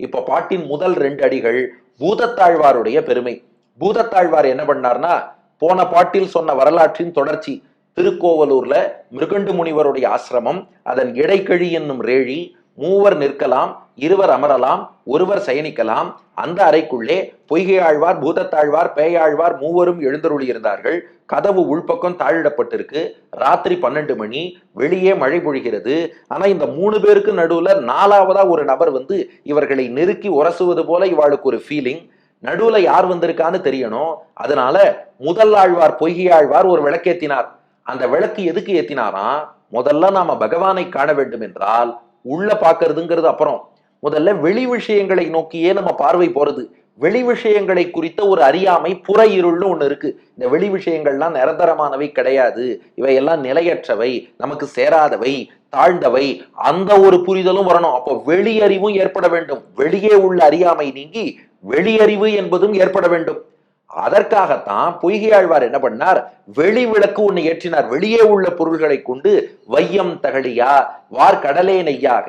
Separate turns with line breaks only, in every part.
இப்ப பாட்டின் முதல் ரெண்டு அடிகள் பூதத்தாழ்வாருடைய பெருமை. பூதத்தாழ்வார் என்ன பண்ணார்னா போன பாட்டில் சொன்ன வரலாற்றின் தொடர்ச்சி திருக்கோவலூர்ல மிருகண்டு முனிவருடைய ஆசிரமம் அதன் இடைக்கழி என்னும் ரேழி மூவர் நிற்கலாம் இருவர் அமரலாம் ஒருவர் சயனிக்கலாம். அந்த அறைக்குள்ளே பொய்கை ஆழ்வார் பூதத்தாழ்வார் பேயாழ்வார் மூவரும் எழுந்தருளி இருந்தார்கள் கதவு உள்பக்கம் தாழிடப்பட்டிருக்கு. ராத்திரி பன்னெண்டு மணி வெளியே மழை பொழிகிறது. ஆனா இந்த மூணு பேருக்கு நடுவுல நாலாவதா ஒரு நபர் வந்து இவர்களை நெருக்கி உரசுவது போல இவாளுக்கு ஒரு ஃபீலிங் நடுவுல யார் வந்திருக்கான்னு தெரியணும். அதனால முதல் ஆழ்வார் பொய்கை ஆழ்வார் ஒரு விளக்கேத்தினார். அந்த விளக்கு எதுக்கு ஏத்தினாராம்? முதல்ல நாம பகவானை காண வேண்டும் என்றால் உள்ள பாக்குறதுங்கிறது அப்புறம். முதல்ல வெளி விஷயங்களை நோக்கியே நம்ம பார்வை போறது. வெளி விஷயங்களை குறித்த ஒரு அறியாமை புற இருள்னு ஒன்று இருக்கு. இந்த வெளி விஷயங்கள்லாம் நிரந்தரமானவை கிடையாது. இவையெல்லாம் நிலையற்றவை நமக்கு சேராதவை தாழ்ந்தவை அந்த ஒரு புரிதலும் வரணும். அப்போ வெளியறிவும் ஏற்பட வேண்டும். வெளியே உள்ள அறியாமை நீங்கி வெளியறிவு என்பதும் ஏற்பட வேண்டும். அதற்காகத்தான் பொய்கையாழ்வார் என்ன பண்ணார் வெளி விளக்கு ஒண்ணு ஏற்றினார். வெளியே உள்ள பொருள்களை கொண்டு வையம் தகழியா வார் கடலே நெய்யாக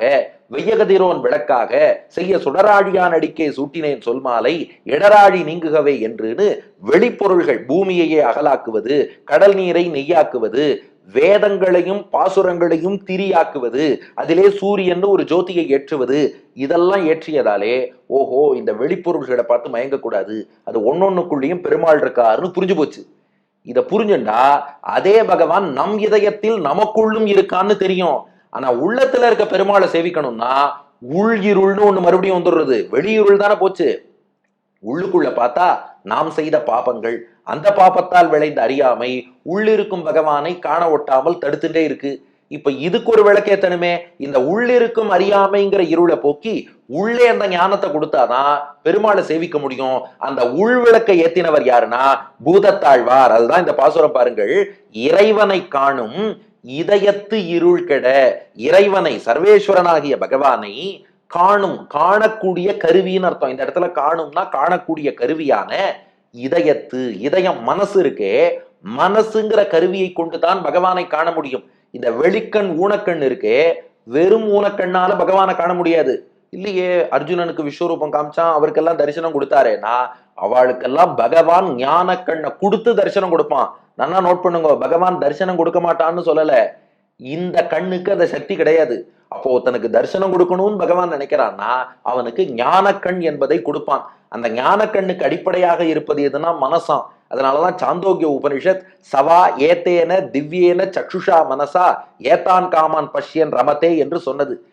வெய்யகதிரோன் விளக்காக செய்ய சுடராழியான் அடிக்கே சூட்டினேன் சொல்மாலை இடராழி நீங்குகவே என்றுன்னு வெளிப்பொருள்கள் பூமியையே அகலாக்குவது கடல் நீரை நெய்யாக்குவது வேதங்களையும் பாசுரங்களையும் திரியாக்குவது அதிலே சூரியன் ஒரு ஜோதியை ஏற்றுவது இதெல்லாம் ஏற்றியதாலே ஓஹோ இந்த வெளிப்பொருள்களை பார்த்து மயங்கக்கூடாது. அது ஒன்னொன்னுக்குள்ளேயும் பெருமாள் இருக்காருன்னு புரிஞ்சு போச்சு. இதை புரிஞ்சுண்டா அதே பகவான் நம் இதயத்தில் நமக்குள்ளும் இருக்கான்னு தெரியும். ஆனா உள்ளத்துல இருக்க பெருமாளை சேவிக்கணும்னா உள் இருள்னு ஒண்ணு மறுபடியும் வந்துடுறது. வெளியிருள் தானே போச்சு. உள்ளுக்குள்ள பார்த்தா நாம் செய்த பாபங்கள் அந்த பாபத்தால் விளைந்த அறியாமை உள்ளிருக்கும் பகவானை காண ஒட்டாமல் தடுத்துட்டே இருக்கு. இப்ப இதுக்கு ஒரு விளக்கேத்தனுமே இந்த உள்ளிருக்கும் அறியாமைங்கிற இருளை போக்கி உள்ளே அந்த ஞானத்தை கொடுத்தாதான் பெருமாளை சேவிக்க முடியும். அந்த உள் விளக்கை ஏத்தினவர் யாருன்னா பூதத்தாழ்வார். அதுதான் இந்த பாசுரம் பாருங்கள். இறைவனை காணும் இதயத்து இருள் கெட இறைவனை சர்வேஸ்வரனாகிய பகவானை காணும் காணக்கூடிய கருவின்னு அர்த்தம். இந்த இடத்துல காணும்னா காணக்கூடிய கருவியான இதயத்து இதயம் மனசு இருக்கே மனசுங்கிற கருவியை கொண்டுதான் பகவானை காண முடியும். இந்த வெளிக்கண் ஊனக்கண் இருக்கே வெறும் ஊனக்கண்ணால பகவானை காண முடியாது. இல்லையே அர்ஜுனனுக்கு விஸ்வரூபம் காமிச்சான் அவருக்கெல்லாம் தரிசனம் கொடுத்தாருன்னா அவளுக்கெல்லாம் பகவான் ஞான கண்ணை கொடுத்து தரிசனம் கொடுப்பான். நல்லா நோட் பண்ணுங்க பகவான் தரிசனம் கொடுக்க மாட்டான்னு சொல்லல. இந்த கண்ணுக்கு அந்த சக்தி கிடையாது. அப்போ ஒருத்தனுக்கு தரிசனம் கொடுக்கணும்னு பகவான் நினைக்கிறான்னா அவனுக்கு ஞான கண் என்பதை கொடுப்பான். அந்த ஞான கண்ணுக்கு அடிப்படையாக இருப்பது எதுனா மனசாம். அதனாலதான் சாந்தோக்கிய உபனிஷத் சவா ஏத்தேன திவ்யேன சக்ஷுஷா மனசா ஏத்தான் காமான் பஷ்யன் ரமத்தே என்று சொன்னது.